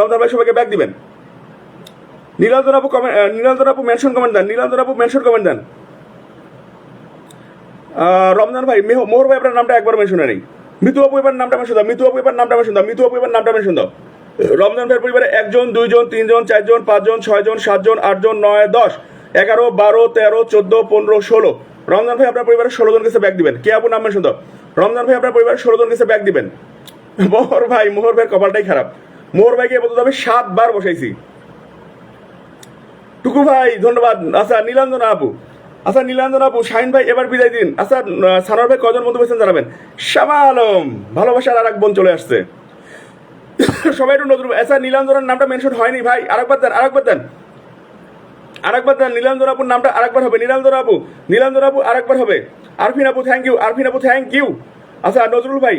রমজান ভাই সবাইকে ব্যাক দিবেন। নীলাঞ্জন আপু কমেন্ট নীলাঞ্জন আপু মেনশন কমেন্ট দেন, নীলাঞ্জন আপু মেনশন কমেন্ট দেন। রমজান ভাই, মেহ- মোহর ভাই, আপনার নামটা একবার মেনশনে নেই মিতু আপু এবার নামটা মেনশন দাও, মিতু আপু এবার নামটা মেনশন দাও, মিতু আপু এবার নামটা মেনশন দাও। রমজান ভাইয়ের পরিবারে একজন, দুইজন, তিনজন, চারজন, পাঁচজন, ছয়জন, সাতজন, আটজন, নয়, দশ, এগারো, বারো, তেরো, চোদ্দ, পনেরো, ষোলো। রমজান ভাই, আপনার পরিবারের ষোলো জন কাছে ব্যাগ দিবেন। কে আপু নাম মেনশন দাও? রমজান ভাই, আপনার পরিবারের ষোলো জন কাছে ব্যাগ দিবেন। মোহর ভাই, মোহর ভাইয়ের কপালটাই খারাপ। মোহর ভাইকে পর্যন্ত আমি সাতবার বসাইছি। টুকু ভাই, ধন্যবাদ। আচ্ছা নীলাঞ্জনা আপু। আচ্ছা নীলাঞ্জনা আপু, শাহিন ভাই, এবার বিদায় দিন। আচ্ছা সানোয়ার ভাই, কজন বন্ধু পেয়েছেন জানাবেন? শ্যামা আলম, ভালোবাসার আর এক বোন চলে আসছে। সবাই একটু নতুন আচ্ছা নীলাঞ্জনার নামটা মেনশন হয়নি ভাই। আরেকবার দেন আরেকবার দেন। আরেকবার দেন, নীলাঞ্জন আপুর নামটা আরেকবার হবে। নীলাঞ্জন আপু নীলাঞ্জন আপু আরেকবার হবে। আরফিন আপু থ্যাংক ইউ আরফিন আপু থ্যাংক ইউ আচ্ছা নজরুল ভাই,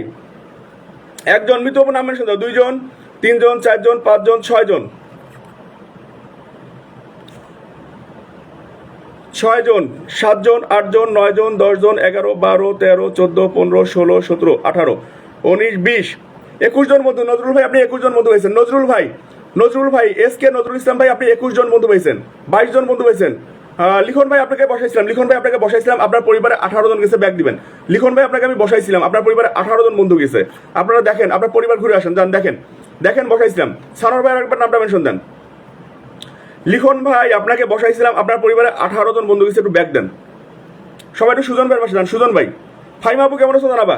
একজন, মৃত নাম মেনশন দাও, দুইজন। তিনজন, চারজন, পাঁচজন, ছয়জন। ছয়জন, সাতজন, আটজন, নয়জন, দশজন, এগারো, বারো, তেরো, চোদ্দ, পনেরো, ষোলো, সতেরো, আঠারো, উনিশ, বিশ। একুশ জন বন্ধু। নজরুল ভাই, আপনি একুশ জন বন্ধু পেয়েছেন নজরুল ভাই নজরুল ভাই, এস কে নজরুল ইসলাম ভাই, আপনি একুশ জন বন্ধু পেয়েছেন বাইশ জন বন্ধু পেয়েছেন লিখন ভাই, আপনাকে বসাইছিলাম। লিখন ভাই, আপনাকে বসাইছিলাম। আপনার পরিবারে আঠারো জন গেছে, ব্যাগ দিবেন। লিখন ভাই, আপনাকে আমি বসাইছিলাম। আপনার পরিবারে আঠারো জন বন্ধু গেছে। আপনারা দেখেন, আপনার পরিবার ঘুরে আসেন। যান, দেখেন। দেখেন, বসাইছিলাম। সানোর ভাই একবার নামটা মেনশন দেন। লিখন ভাই, আপনাকে বসাইছিলাম, আপনার পরিবারে আঠারো জন বন্ধু গেছে, একটু ব্যাগ দেন। সবাই একটু সুজন ভাইয়ের পাশে যান, সুজন ভাই। ফাইমা আপু কেমন আছো জানাবা?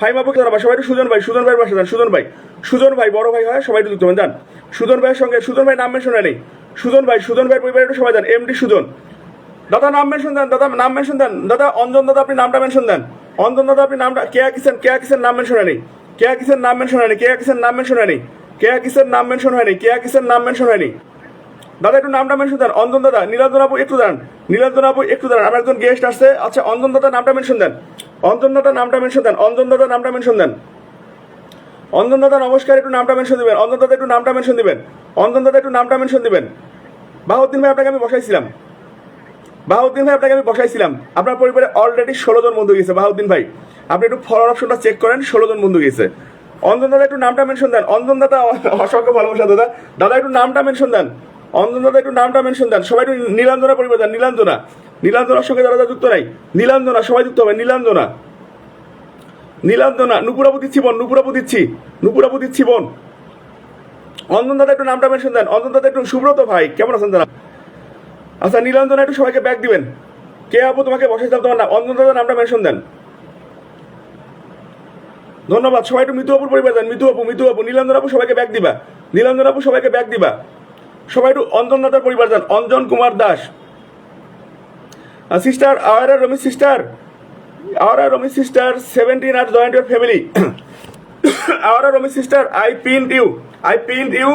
ফাইমা আপু জানাবা, সবাই একটু সুজন ভাই, সুজন ভাইয়ের পাশে যান, সুজন ভাই। সুজন ভাই, বড় ভাই হয়, সবাই একটু যান। সুজন ভাইয়ের সঙ্গে, সুজন ভাই নাম মেনশন নেই সুজন ভাই, সুজন ভাইয়ের পরিবারে একটু সবাই যান এমডি সুজন। দাদা, নাম মেনশন দেন, দাদা, নাম মেনশন দেন। দাদা, অঞ্জন দাদা, আপনি নামটা মেনশন দেন। অঞ্জন দাদা, আপনি নামটা কেয়া কিসেন কেয়া কিসেন নাম মেনশন হয়নি। কেয়া কিসেন নাম মেনশন হয়নি? কেয়া কিসেন নাম মেনশন হয়নি? কেয়া কিসের নাম মেনশন হয়নি? কেয়া কিসের নাম মেনশন হয়নি? দাদা, একটু নামটা মেনশন দেন। অঞ্জন দাদা নীলাঞ্জন আপু, একটু দাঁড়ান। নীলাঞ্জন আপু, একটু দাঁড়ান। আমার একজন গেস্ট আসছে। আচ্ছা অঞ্জন দাদা নামটা মেনশন দেন। অঞ্জন দাদা নামটা মেনশন দেন। অঞ্জন দাদা নামটা মেনশন দেন। অঞ্জন দাদা, নমস্কার, একটু নামটা মেনশন দিবেন। অঞ্জন দাদা, একটু নামটা মেনশন দিবেন। অঞ্জন দাদা, একটু নামটা মেনশন দিবেন। বাহুদ্দিন ভাই, আপনাকে আমি বসাইছিলাম। বাহুদ্দিন ভাই, আপনাকে আমি বসাইছিলাম। আপনার পরিবারে অলরেডি ষোলো জন বন্ধু গেছে, বাহুদ্দিন ভাই। আপনি একটু ফলোয়ার অপশনটা চেক করেন, ষোলো জন বন্ধু গেছে। অঞ্জন দাদা, একটু নামটা মেনশন দেন। অঞ্জন দাদা, অসংখ্য ভালোবাসা দাদা। দাদা, একটু নামটা মেনশন দেন। অঞ্জন দাদা, একটু নামটা মেনশন দেন। সবাই একটু নীলাঞ্জনা পরিবার দেন। নীলাঞ্জনা। নীলাঞ্জনার সঙ্গে যারা যুক্ত নাই, নীলাঞ্জনা, সবাই যুক্ত হবে। নীলাঞ্জনা। নীলাঞ্জনা নুপুরাপু দিচ্ছি বোন নুপুরাপু দিচ্ছি নুপুরাপু দিচ্ছি বোন অঞ্জন দাদা, একটু নামটা মেনশন দেন। অঞ্জন দাদা, একটু সুব্রত ভাই, কেমন আছেন জানা আচ্ছা নীলাঞ্জনা, একটু সবাইকে ব্যাগ দিবেন। কে আপু তোমাকে বসে বসাইছিলাম তোমার নাম? অঞ্জন দাদা নামটা মেনশন দেন। ধন্যবাদ, সবাই একটু মিতু আপুর পরিবার দেন। মিতু আপু মিতু আপু, নীলাঞ্জন আপু সবাইকে ব্যাগ দিবা। নীলাঞ্জন আপু সবাইকে ব্যাগ দিবা। সবাই একটু অঞ্জন দাদার পরিবার দেন। Anjan Kumar Das. Sister our Romi sister our Romi sister seventeen are joined your family our Romi sister I pinned you I pinned you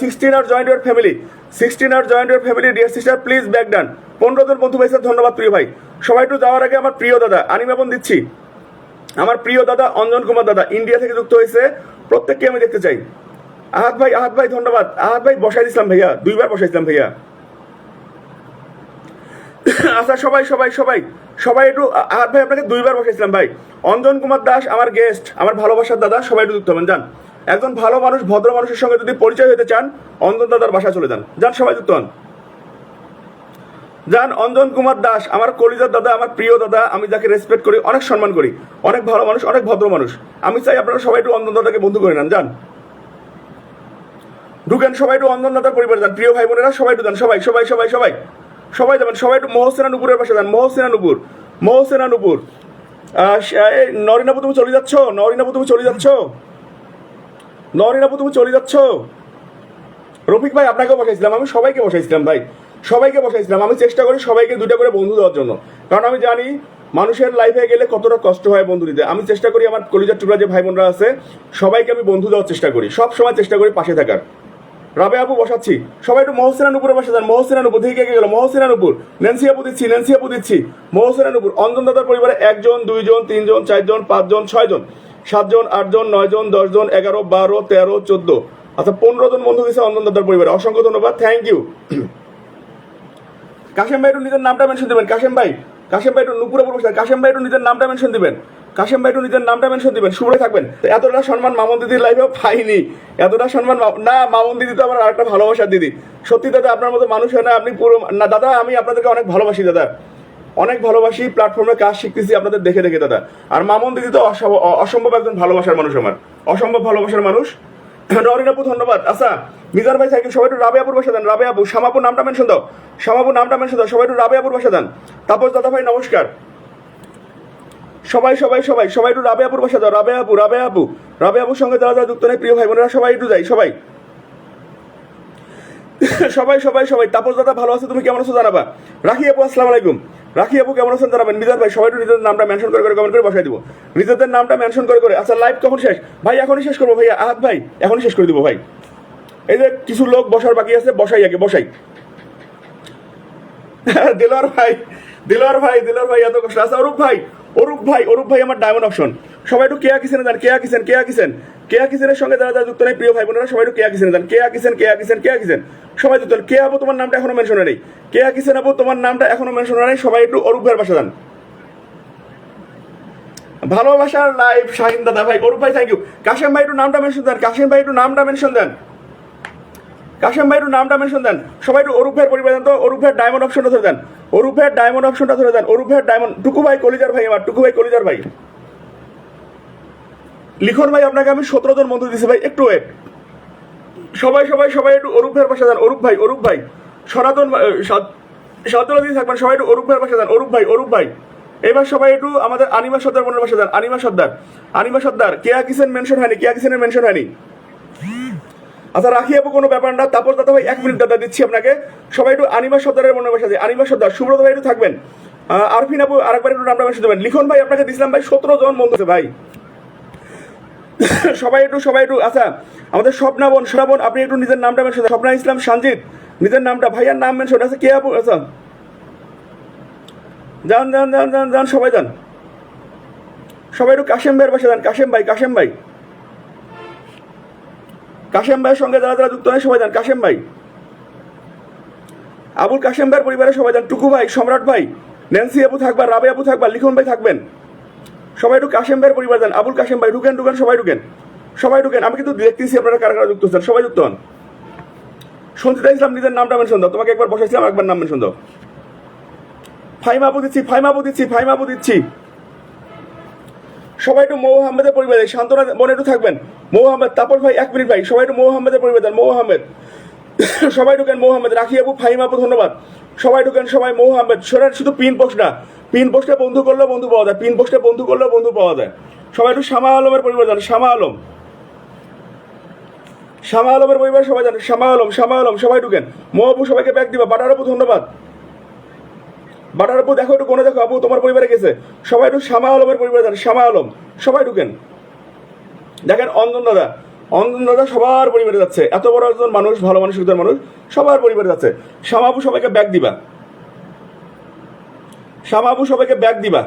sixteen are joined your family sixteen are joined your family dear sister please back done পনেরো জন বন্ধু ভাই, sir, ধন্যবাদ প্রিয় ভাই। সবাই একটু যাওয়ার আগে আমার প্রিয় দাদা আনিমাপন দিচ্ছি। আমার প্রিয় দাদা অঞ্জন কুমার দাদা, ইন্ডিয়া থেকে যুক্ত হয়েছে। প্রত্যেককে আমি দেখতে চাই। আহাত ভাই আহাত ভাই, ধন্যবাদ। আহাত ভাই, বসাই দিছিলাম ভাইয়া, দুইবার বসাই বসাইছিলাম ভাইয়া। আচ্ছা সবাই সবাই সবাই সবাই একটু আহাত ভাই, আপনাকে দুইবার বসাইছিলাম ভাই। অঞ্জন কুমার দাস, আমার গেস্ট আমার ভালোবাসার দাদা, সবাই একটু যুক্ত হবেন, যান। একজন ভালো মানুষ, ভদ্র মানুষের সঙ্গে যদি পরিচয় হতে চান, অঞ্জন দাদার বাসায় চলে যান। যান সবাই যুক্ত হন। যান অঞ্জন কুমার দাস, আমার কলিজার দাদা, আমার প্রিয় দাদা, আমি যাকে রেসপেক্ট করি, অনেক সম্মান করি। অনেক ভালো মানুষ, অনেক ভদ্র মানুষ। আমি চাই আপনারা সবাই একটু অঞ্জন দাদাকে বন্ধু করে নেন। যান। ঢুকেন সবাই একটু অঞ্জন দাদার পরিবার যান। প্রিয় ভাই বোনেরা, সবাই একটু যান। সবাই সবাই সবাই সবাই। সবাই যাবেন। সবাই একটু মহসেনা নুপুরের পাশে যান। মহসেনা নুপুর। মহসেনা নুপুর। নরিনাপু তুমি চলে যাচ্ছ? নরিনাপু তুমি চলে যাচ্ছ? নরিনাপু তুমি চলে যাচ্ছ? রফিক ভাই, আপনাকেও বসাইছিলাম। আমি সবাইকে বসাইছিলাম, ভাই। সবাইকে বসাইছিলাম। আমি চেষ্টা করি সবাইকে দুইটা করে বন্ধু দেওয়ার জন্য। কারণ আমি জানি, মানুষের লাইফে গেলে কতটা কষ্ট হয় বন্ধু দিতে আমি চেষ্টা করি আমার কলিজার টুকরা যে ভাই বোনরা আছে, সবাইকে আমি বন্ধু দেওয়ার চেষ্টা করি। সব সময় চেষ্টা করি পাশে থাকার। রাবে আপু, বসাচ্ছি। সবাই একটু মহসিনা নুপুরে বসে যান। মহসিনা নুপুর থেকে কে গেল। মহসিনা নুপুর ন্যান্সি আপু দিচ্ছি ন্যান্সি আপু দিচ্ছি। নুপুর অঞ্জন দাদার পরিবারে একজন, দুইজন, তিনজন, চারজন, পাঁচজন, ছয়জন। সাতজন, আটজন, নয়জন, দশজন, এগারো, বারো, তেরো, চোদ্দ। আচ্ছা পনেরো জন বন্ধু দিয়েছে অঞ্জন দাদার পরিবারে। অসংখ্য ধন্যবাদ থ্যাংক ইউ কাশেম ভাই একটু নিজের নামটা মেনশন দেবেন। কাশেম ভাই কাশেম ভাই একটু নুপুরে পূর্ব কাশেম ভাই একটু নিজের নামটা মেনশন দিবেন। কাশেম ভাই একটু নিজের নামটা মেনশন দিবেন। শুভ্রে থাকবেন। এতটা সম্মান মামুন দিদির লাইফেও পাইনি। এতটা সম্মান না, মামুন দিদি তো আমার আরেকটা ভালোবাসার দিদি। সত্যি দাদা, আপনার মতো মানুষ হয় না। আপনি পুরো না, দাদা, আমি আপনাদেরকে অনেক ভালোবাসি, দাদা। অনেক ভালোবাসি প্ল্যাটফর্মে কাজ শিখতেছি, আপনাদের দেখে দেখে, দাদা। আর মামুন দিদি তো অসম্ভব- একজন ভালোবাসার মানুষ আমার। অসম্ভব ভালোবাসার মানুষ। নরিন আপু, ধন্যবাদ। আচ্ছা মিজান ভাই, সাইকেল, সবাই একটু রাবে আপুর বাসা দেন রাবে আপু। শ্যামাপুর নামটা মেনশন দাও। শ্যামাপুর নামটা মেনশন দাও। সবাই একটু রাবে আপুর বাসা দেন। তাপস দাদা ভাই, নমস্কার। সবাই সবাই সবাই সবাই একটু রাবে আপুর বাসা দাও। রাবে আপু রাবে আপু। রাবে আপুর সঙ্গে যারা যারা যুক্ত নেই, প্রিয় ভাই বোনেরা, সবাই একটু যাই, সবাই। সবাই সবাই সবাই। তাপস দাদা, ভালো আছে? তুমি কেমন আছো? জানাবা। রাখি আপু, আসসালামু আলাইকুম। রাখি আপু কেমন আছেন জানাবেন? মিজান ভাই, সবাই নিজেদের নামটা মেনশন করে করে কমেন্ট করে বসাই দিব। নিজেদের নামটা মেনশন করে করে আচ্ছা লাইভ কখন শেষ? ভাই, এখনই শেষ করব। ভাই আহাত ভাই, এখনই শেষ করে দিব, ভাই। এই যে কিছু লোক বসার বাকি আছে, বসাই আগে, বসাই। দিলর ভাই দিলার ভাই দিলার ভাই, এত কষ্ট। আছে অরূপ ভাই অরূপ ভাই অরূপ ভাই, আমার ডায়মন্ড অপশন সবাই একটু কেয়া কিসেনে যান কেয়া কিসেন কেয়া কিসেন কেয়া কিসেনের সঙ্গে যারা যুক্ত নেই, প্রিয় ভাই বোনেরা সবাই একটু কেয়া কিসেনে যান কেয়া কিসেন কেয়া কিসেন কেয়া কিসেন সবাই যুক্ত। কেয়া আপু তোমার নামটা এখনও মেনশন নেই কেয়া কিসেন আপু তোমার নামটা এখনও মেনশন নেই সবাই একটু অরূপ ভাইয়ের পাশে যান ভালোবাসার লাইভ শাহিন দাদা ভাই, অরূপ ভাই থ্যাংক ইউ কাশেম ভাই, একটু নামটা মেনশন দেন। কাশেম ভাই, একটু নামটা মেনশন দেন। কাশেম ভাই, একটু নামটা মেনশন দেন। সবাই একটু অরূপ ভাইয়ের পরিবার দেন তো। অরূপ ভাইয়ের ডায়মন্ড অপশনটা ধরে দেন। অরূপ ভাইয়ের ডায়মন্ড অপশনটা ধরে দেন। অরূপ ভাইয়ের ডায়মন্ড টুকু ভাই, কলিজার ভাই আমার। টুকু ভাই, কলিজার ভাই। লিখন ভাই, আপনাকে আমি সতেরো জন বন্ধু দিছি ভাই, একটু ওয়েট সবাই সবাই সবাই একটু অরূপ ভাইয়ের পাশে দেন অরূপ ভাই অরূপ ভাই। সনাতন সতেরো দিন থাকবেন, সবাই একটু অরূপ ভাইয়ের পাশে দেন অরূপ ভাই অরূপ ভাই। এবার সবাই একটু আমাদের আনিমা সর্দার বোনের পাশে দেন আনিমা সর্দার। আনিমা সর্দার, কেয়া কিসেন মেনশন হয়নি? কেয়া কিসেনের মেনশন হয়নি? আচ্ছা রাখি আপু কোনো ব্যাপার না। তারপর দাদা ভাই, এক মিনিট দাদা, দিচ্ছি আপনাকে। সবাই একটু আনিমা সর্দারের মনে বসে আছে আনিমা সর্দার, সুব্রত ভাই একটু থাকবেন। আরফিন আপু আরেকবার একটু নামটা মেসে দেবেন। লিখন ভাই, আপনাকে দিছিলাম ভাই সতেরো জন বন্ধু ভাই। সবাই একটু সবাই একটু আচ্ছা আমাদের স্বপ্না বোন শ্রাবণ আপনি একটু নিজের নামটা মেনশন স্বপ্না ইসলাম সঞ্জিত নিজের নামটা, ভাইয়ার নাম মেনশন আচ্ছা কে আপু আচ্ছা। যান যান যান যান যান, সবাই যান। সবাই একটু কাশেম ভাইয়ের পাশে যান, কাশেম ভাই কাশেম ভাই। কাশেম ভাইয়ের সঙ্গে যারা যারা যুক্ত নেই সবাই যান, কাশেম ভাই। আবুল কাশেম ভাইয়ের পরিবারের সবাই যান, টুকু ভাই, সম্রাট ভাই, ন্যান্সি আপু থাকবা, রাবে আপু থাকবা, লিখন ভাই থাকবেন। সবাই একটু কাশেম ভাইয়ের পরিবার যান। আবুল কাশেম ভাই, ঢুকেন ঢুকেন, সবাই ঢুকেন। সবাই ঢুকেন, আমি কিন্তু দেখতেছি আপনারা কারা কারা যুক্ত হচ্ছেন। সবাই যুক্ত হন। সঞ্চিতা ইসলাম, নিজের নামটা মেনশন দাও। তোমাকে একবার বসাইছিলাম একবার নাম মেনশন দাও। ফাইমা আপু দিচ্ছি, ফাইমা আপু দিচ্ছি, ফাইমা আপু দিচ্ছি। সবাই একটু মৌ আহমেদের পরিবার শান্তনা মনে একটু থাকবেন। মৌ আহমেদ তাপস ভাই, এক মিনিট ভাই। সবাই একটু মৌ আহমেদের পরিবার মৌ আহমেদ, সবাই ঢুকেন মৌ আহমেদ। রাখি আপু ফাহিম আপু ধন্যবাদ। সবাই ঢুকেন, সবাই মৌ আহমেদ। সোনার শুধু পিন পোস্ট না, পিন পোস্টে বন্ধু করলেও বন্ধু পাওয়া যায়, পিন পোস্টে বন্ধু করলেও বন্ধু পাওয়া যায়। সবাই একটু শ্যামা আলমের পরিবার জান শ্যামা আলম। শ্যামা আলমের পরিবার সবাই জানেন, শ্যামা আলম শ্যামা আলম, সবাই ঢুকেন। মৌ আপু সবাইকে ব্যাগ দিবা, বাটার আপু ধন্যবাদ। বাটার আপু, দেখো একটু কোনো দেখো, আপু তোমার পরিবারে গেছে। সবাই একটু শ্যামা আলমের পরিবার জানেন, শ্যামা আলম, সবাই ঢুকেন। দেখেন অঞ্জন দাদা দাদা সবার পরিবারে যাচ্ছে। এত বড় একজন মানুষ, ভালো মানসিকতার মানুষ, সবার পরিবারে যাচ্ছে। শ্যামাবু সবাইকে ব্যাগ দিবা। শ্যামাবু সবাইকে ব্যাগ দিবা।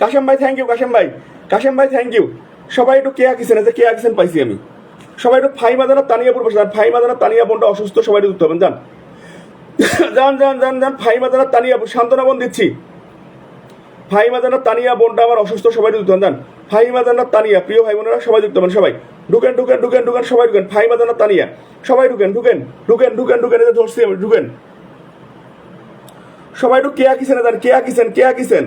কাশেম ভাই থ্যাংক ইউ কাশেম ভাই। কাশেম ভাই থ্যাংক ইউ সবাই একটু কেয়া কিসেন আছে কেয়া কিসেন পাইছি আমি। সবাই একটু ফাই মাদানা তানিয়াপুর বসে যান। ফাই মাদানা তানিয়া বোনটা অসুস্থ, সবাই একটু হবেন যান। যান যান যান যান। ফাই মাদানা তানিয়াপুর, সান্ত্বনা বোন দিচ্ছি। ভাই মাদানা তানিয়া বোনটা আমার অসুস্থ, সবাই যুক্ত হন যান। ভাই মাদানা তানিয়া, প্রিয় ভাই বোনেরা, সবাই যুক্ত হবেন সবাই। ঢুকেন ঢুকেন ঢুকেন ঢুকেন, সবাই ঢুকেন। ভাই মাদানা তানিয়া, সবাই ঢুকেন ঢুকেন ঢুকেন ঢুকেন ঢুকেন ধরছি আমি, ঢুকেন। সবাই একটু কেয়া কিসেন দেন কেয়া কিসেন কেয়া কিসেন?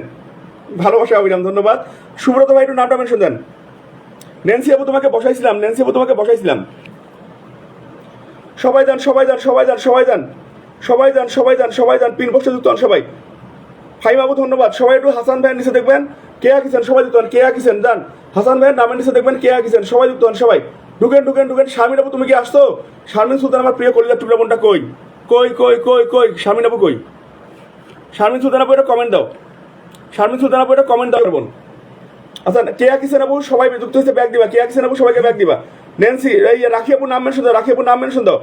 ভালোবাসা অবিরাম ধন্যবাদ। সুব্রত ভাই, একটু নামটা মেনশন দেন। ন্যান্সি আপু তোমাকে বসাইছিলাম ন্যান্সি আপু তোমাকে বসাইছিলাম। সবাই যান সবাই যান সবাই যান সবাই যান। সবাই যান সবাই যান সবাই যান, পিন বক্সে যুক্ত হন সবাই। ভাই বাবু, ধন্যবাদ। সবাই একটু হাসান ভাইয়ের নিচে দেখবেন। কে আঁকিছেন সবাই যুক্ত কে আঁকিছেন যান। হাসান ভাইয়ের নামের নিচে দেখবেন কে আঁকিছেন সবাই যুক্ত সবাই। ঢুকেন ঢুকেন ঢুকেন। শারমিন আপু তুমি কি আসছো? শারমিন সুলতান আমার প্রিয় কলিজার টুকরা বোনটা কই? কই কই কই কই? শারমিন আপু কই? শারমিন সুলতান আপু এটা কমেন্ট দাও। শারমিন সুলতান আপু এটা কমেন্ট দাও, বোন। আচ্ছা কে আঁকিছেন আপু সবাই যুক্ত হয়েছে, ব্যাগ দিবা। কে আঁকিছেন আপু সবাইকে ব্যাগ দিবা। ন্যান্সি এই রাখি আপু নাম মেনশন দাও, রাখি আপু নাম মেনশন দাও।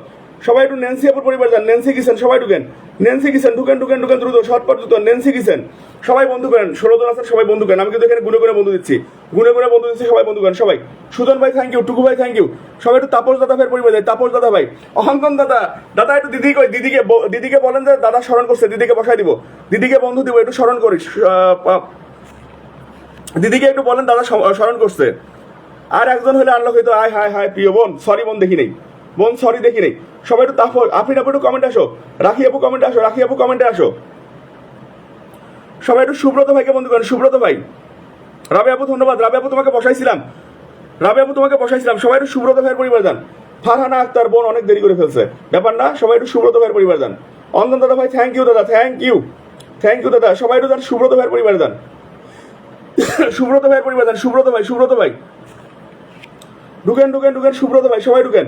সবাই একটু ন্যান্সি আপুর পরিবার যান। ন্যান্সি কিসেন সবাই ঢুকেন। ন্যান্সি কিসেন ঢুকেন ঢুকেন ঢুকেন, দ্রুত শর্টপট দ্রুত। ন্যান্সি কিসেন সবাই বন্ধু করেন। ষোলো জন আছেন, সবাই বন্ধু করেন। আমি কিন্তু এখানে গুনে করে বন্ধু দিচ্ছি। গুনে করে বন্ধু দিচ্ছি, সবাই বন্ধু করেন, সবাই। সুজন ভাই থ্যাংক ইউ টুকু ভাই থ্যাংক ইউ সবাই একটু তাপস দাদা ভাইয়ের পরিবার যায় তাপস দাদা ভাই। অহংকন দাদা দাদা একটু দিদি কই, দিদিকে দিদিকে বলেন যে দাদা স্মরণ করছে, দিদিকে বসাই দিব। দিদিকে বন্ধু দিব, একটু স্মরণ করিস দিদিকে একটু বলেন, দাদা স্মরণ করছে। আর একজন হলে আনলক হইতো, আয়, হায় হায়, প্রিয় বোন সরি বোন, দেখি নেই। বোন সরি দেখি নেই। সবাই একটু তাফর আপনি আপু একটু কমেন্ট আসো। রাখি আপু কমেন্টে আসো। রাখি আপু কমেন্টে আসো। সবাই একটু সুব্রত ভাইকে বন্ধু করেন। সুব্রত ভাই। রাবে আপু ধন্যবাদ। রাবে আপু তোমাকে বসাইছিলাম। রাবে আপু তোমাকে বসাইছিলাম। সবাই একটু সুব্রত ভাইয়ের পরিবার যান। ফারহানা আক্তার বোন অনেক দেরি করে ফেলছে। ব্যাপার না, সবাই একটু সুব্রত ভাইয়ের পরিবার যান। অন্দন দাদা ভাই থ্যাংক ইউ দাদা থ্যাংক ইউ থ্যাংক ইউ দাদা। সবাই একটু যান, সুব্রত ভাইয়ের পরিবারে যান। সুব্রত ভাইয়ের পরিবার যান। সুব্রত ভাই সুব্রত ভাই। ঢুকেন ঢুকেন ঢুকেন, সুব্রত ভাই, সবাই ঢুকেন।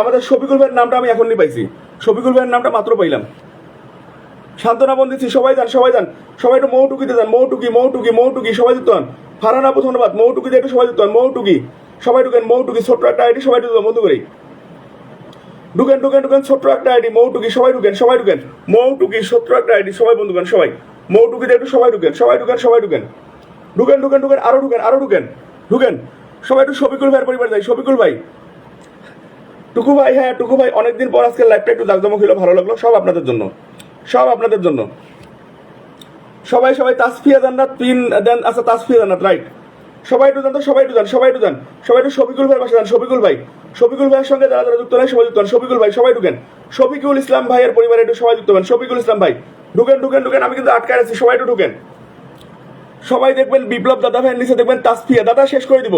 আমাদের শফিকুল ভাইয়ের নামটা আমি এখনই পাইছি। শফিকুল ভাইয়ের নামটা মাত্র পাইলাম। সান্ত্বনা বন দিচ্ছি, সবাই যান সবাই যান। সবাই একটু মৌটুকিতে যান, মৌটুকি মৌটুকি মৌটুকি, সবাই যুক্ত হন ফারহান আপু, ধন্যবাদ। মৌটুকিতে একটু সবাই যুক্ত হন মৌটুকি। সবাই ঢুকেন, মৌটুকি, ছোট্ট একটা আইডি, সবাই ঢুকেন বন্ধু করি। ঢুকেন ঢুকেন ঢুকেন, ছোট্ট একটা আইডি, মৌটুকি, সবাই ঢুকেন সবাই ঢুকেন। মৌটুকি, ছোট্ট একটা আইডি, সবাই বন্ধু করেন, সবাই। মৌটুকিতে একটু সবাই ঢুকেন সবাই ঢুকেন সবাই ঢুকেন। ঢুকেন ঢুকেন ঢুকেন, আরও ঢুকেন আরও ঢুকেন। ঢুকেন। সবাই একটু শফিকুল ভাইয়ের পরিবার যাই। শফিকুল ভাই। টুকু ভাই হ্যাঁ টুকু ভাই, অনেকদিন পর আজকে লাইভটা একটু জাকজমক হলো ভালো লাগল। সব আপনাদের জন্য। সব আপনাদের জন্য। সবাই সবাই, তাসফিয়া জান্নাত পিন দেন আচ্ছা তাসফিয়া জান্নাত রাইট সবাই একটু জান তো, সবাই একটু জান সবাই একটু জান সবাই একটু শফিকুল ভাইয়ের পাশে যান, শফিকুল ভাই। শফিকুল ভাইয়ের সঙ্গে যারা যারা যুক্ত নাই, সবাই যুক্ত হন। শফিকুল ভাই, সবাই ঢুকেন। শফিকুল ইসলাম ভাইয়ের পরিবারে একটু সবাই যুক্ত হবেন শফিকুল ইসলাম ভাই, ঢুকেন ঢুকেন ঢুকেন। আমি কিন্তু আটকায় আছি সবাই একটু ঢুকেন। সবাই দেখবেন বিপ্লব দাদা ভাইয়ের নিচে, দেখবেন তাসফিয়া। দাদা, শেষ করে দিব।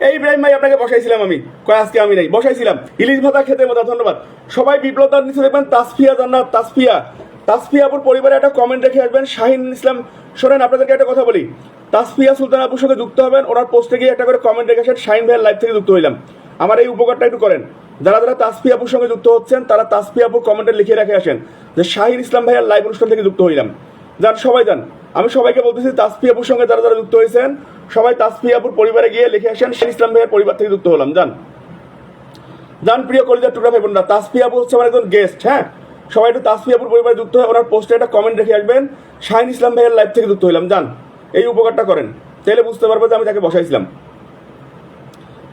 এই ইব্রাহিম ভাই, আপনাকে বসাইছিলাম আমি। কয়, আজকে আমি নাই। বসাইছিলাম। ইলিশ ভাতা খেতে মতো ধন্যবাদ। সবাই বিপ্লব দার নিচে দেখবেন, তাসফিয়া জান্নাত, তাসফিয়া। তাসফিয়া আপুর পরিবারে একটা কমেন্ট রেখে আসবেন, শাহিন ইসলাম। শোনেন, আপনাদেরকে একটা কথা বলি। তাসফিয়া সুলতান আপুর সঙ্গে যুক্ত হবেন, ওনার পোস্টে গিয়ে একটা করে কমেন্ট রেখে আসেন, শাহিন ভাইয়ের লাইভ থেকে যুক্ত হইলাম। আমার এই উপকারটা একটু করেন। যারা যারা তাসফিয়া আপুর সঙ্গে যুক্ত হচ্ছেন, তারা তাসফিয়া আপুর কমেন্টে লিখে রেখে আসেন যে, শাহিন ইসলাম ভাইয়ের লাইভ অনুষ্ঠান থেকে যুক্ত হইলাম। যান, সবাই যান। আমি সবাইকে বলতেছি, তাসফি আপুর সঙ্গে যারা যারা যুক্ত হয়েছেন, সবাই তাসফি আপুর পরিবারে গিয়ে লিখে আসেন শাহিন ইসলাম ভাইয়ের পরিবার থেকে যুক্ত হলাম। যান। যান, প্রিয় কলিজার টুকরা ভাই বোনরা, তাসফি আপু হচ্ছে আমার একজন গেস্ট হ্যাঁ? সবাই একটু তাসফি আপুর পরিবারে যুক্ত হয়ে ওনার পোস্টে একটা কমেন্ট রেখে আসবেন, শাহিন ইসলাম ভাইয়ের লাইভ থেকে যুক্ত হইলাম। যান, এই উপকারটা করেন। তাহলে বুঝতে পারব যে আমি তাকে বসাইছিলাম।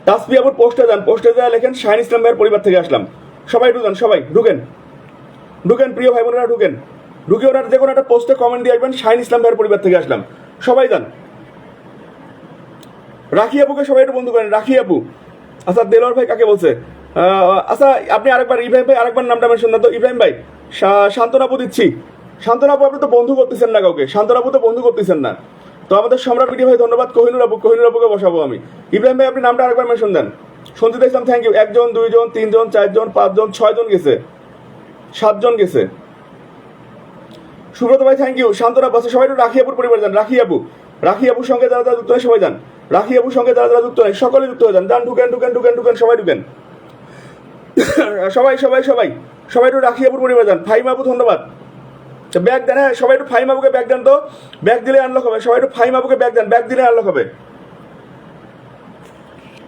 তাসফি আপুর পোস্টে যান পোস্টে যা লেখেন, শাহিন ইসলাম ভাইয়ের পরিবার থেকে আসলাম। সবাই ঢুকেন সবাই, ঢুকেন। ঢুকেন, প্রিয় ভাই বোনেরা, ঢুকেন। ঢুকে ওনার যে কোনো একটা পোস্টে কমেন্ট দিয়ে আসবেন, শাহিন ইসলাম ভাইয়ের পরিবার থেকে আসলাম। সবাই যান। রাখি আপুকে সবাই একটু বন্ধু করেন। রাখি আপু আচ্ছা দেলোয়ার ভাই কাকে বলছে? আচ্ছা আপনি আরেকবার, ইব্রাহিম ভাই আরেকবার নামটা মেনশন দেন তো। ইব্রাহিম ভাই শান্তনাপু দিচ্ছি। শান্তনাপু আপনি তো বন্ধু করতেছেন না কাউকে। শান্তনাপু তো বন্ধু করতেছেন না। তো আমাদের সম্রাট বিডি ভাই, ধন্যবাদ। কোহিনুর আপু, কোহিনুর আপুকে বসাবো আমি। ইব্রাহিম ভাই, আপনি নামটা আরেকবার মেনশন দেন। সঞ্জিত ইসলাম থ্যাংক ইউ একজন, দুইজন, তিনজন, চারজন, পাঁচজন, ছয়জন গেছে। সাতজন গেছে। সুব্রত ভাই থ্যাংক ইউ শান্তনা বাসে সবাই একটু রাখি আপুর পরিবার যান। রাখি আপু। রাখি আপুর সঙ্গে যারা যারা যুক্ত হয়, সবাই যান। রাখি আপুর সঙ্গে যারা যারা যুক্ত হয়, সকলে যুক্ত হয়ে যান। যান ঢুকেন ঢুকেন ঢুকেন ঢুকেন, সবাই ঢুকেন। সবাই সবাই সবাই। সবাই একটু রাখি আপুর পরিবার যান। ফাইম আপু, ধন্যবাদ। ব্যাগ দেন হ্যাঁ সবাই একটু ফাইম আপুকে ব্যাগ দেন তো। ব্যাগ দিলে আনলক হবে। সবাই একটু ফাইম আপুকে ব্যাগ দেন। ব্যাগ দিলে আনলক হবে।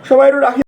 সবাই একটু রাখি